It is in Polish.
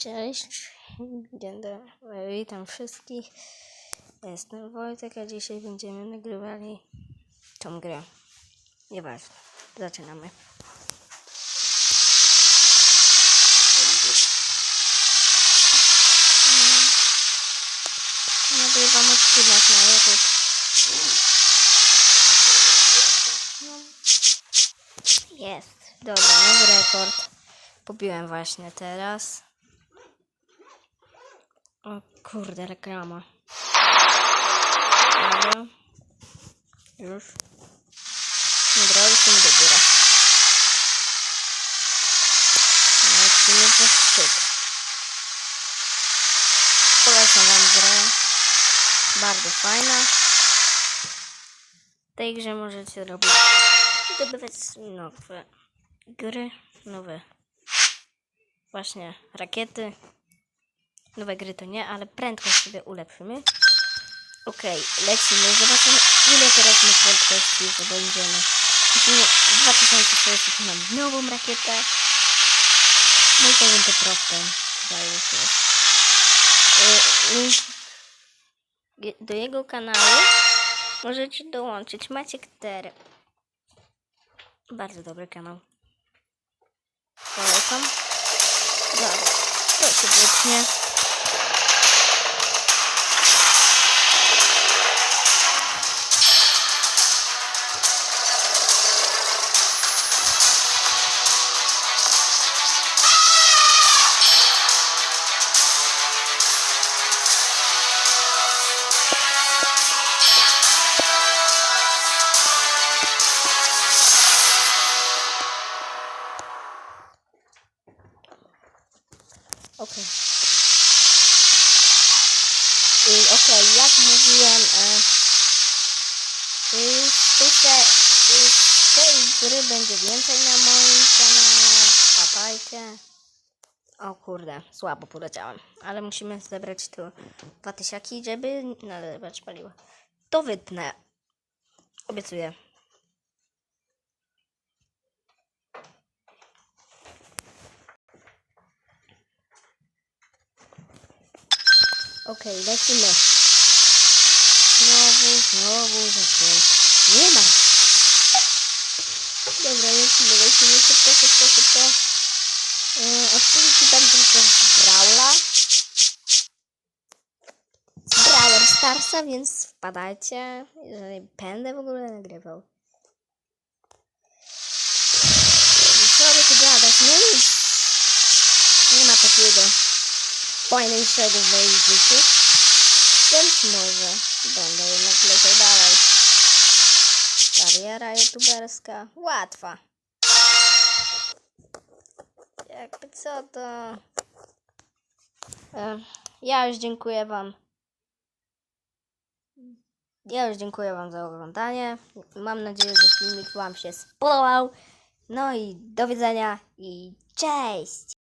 Cześć, dzień dobry, witam wszystkich. Jestem Wojtek, a dzisiaj będziemy nagrywali tą grę. Nieważne, zaczynamy. Nagrywam odcinek na YouTube. Jest, dobra, nowy rekord. Pobiłem właśnie teraz. O kurde, reklama. Dobra. Już. Dobra, lecimy do góry. Lecimy po szczyt. Polecam wam grę. Bardzo fajna. W tej grze możecie robić zdobywać nowe gry, nowe właśnie rakiety. Nowe gry to nie, ale prędkość sobie ulepszymy. Okej, lecimy. Zobaczymy ile teraz my prędkości zdobędziemy. Musimy 2600 mam nową rakietę. No i to będzie proste. Już jest. Y, ge- do jego kanału możecie dołączyć. Maciek Ter. Bardzo dobry kanał. Polecam. Dobra, to się wytnie. Okej. I Okej, jak mówiłem, e, y, y, z tej gry będzie więcej na moim kanale. Papajcie. O kurde, słabo poleciałem. Ale musimy zebrać tu dwa tysiaki, żeby nalewać paliwa. To wytnę. Obiecuję. Okej, lecimy. Znowu, znowu, zacząć. Nie ma. Dobra, lecimy, lecimy, szybko, szybko, szybko. Yy, odcinki tam tylko z Brawla. Z Brawl Starsa, więc wpadajcie, jeżeli będę w ogóle nagrywał. Co by tu gadać? No nic. Nie ma takiego fajniejszego w moim życiu. Więc może będę jednak leciał dalej. Kariera youtuberska łatwa. Jakby co to... E, Ja już dziękuję wam. Ja już dziękuję wam za oglądanie. Mam nadzieję, że filmik wam się spodobał. No i do widzenia i cześć!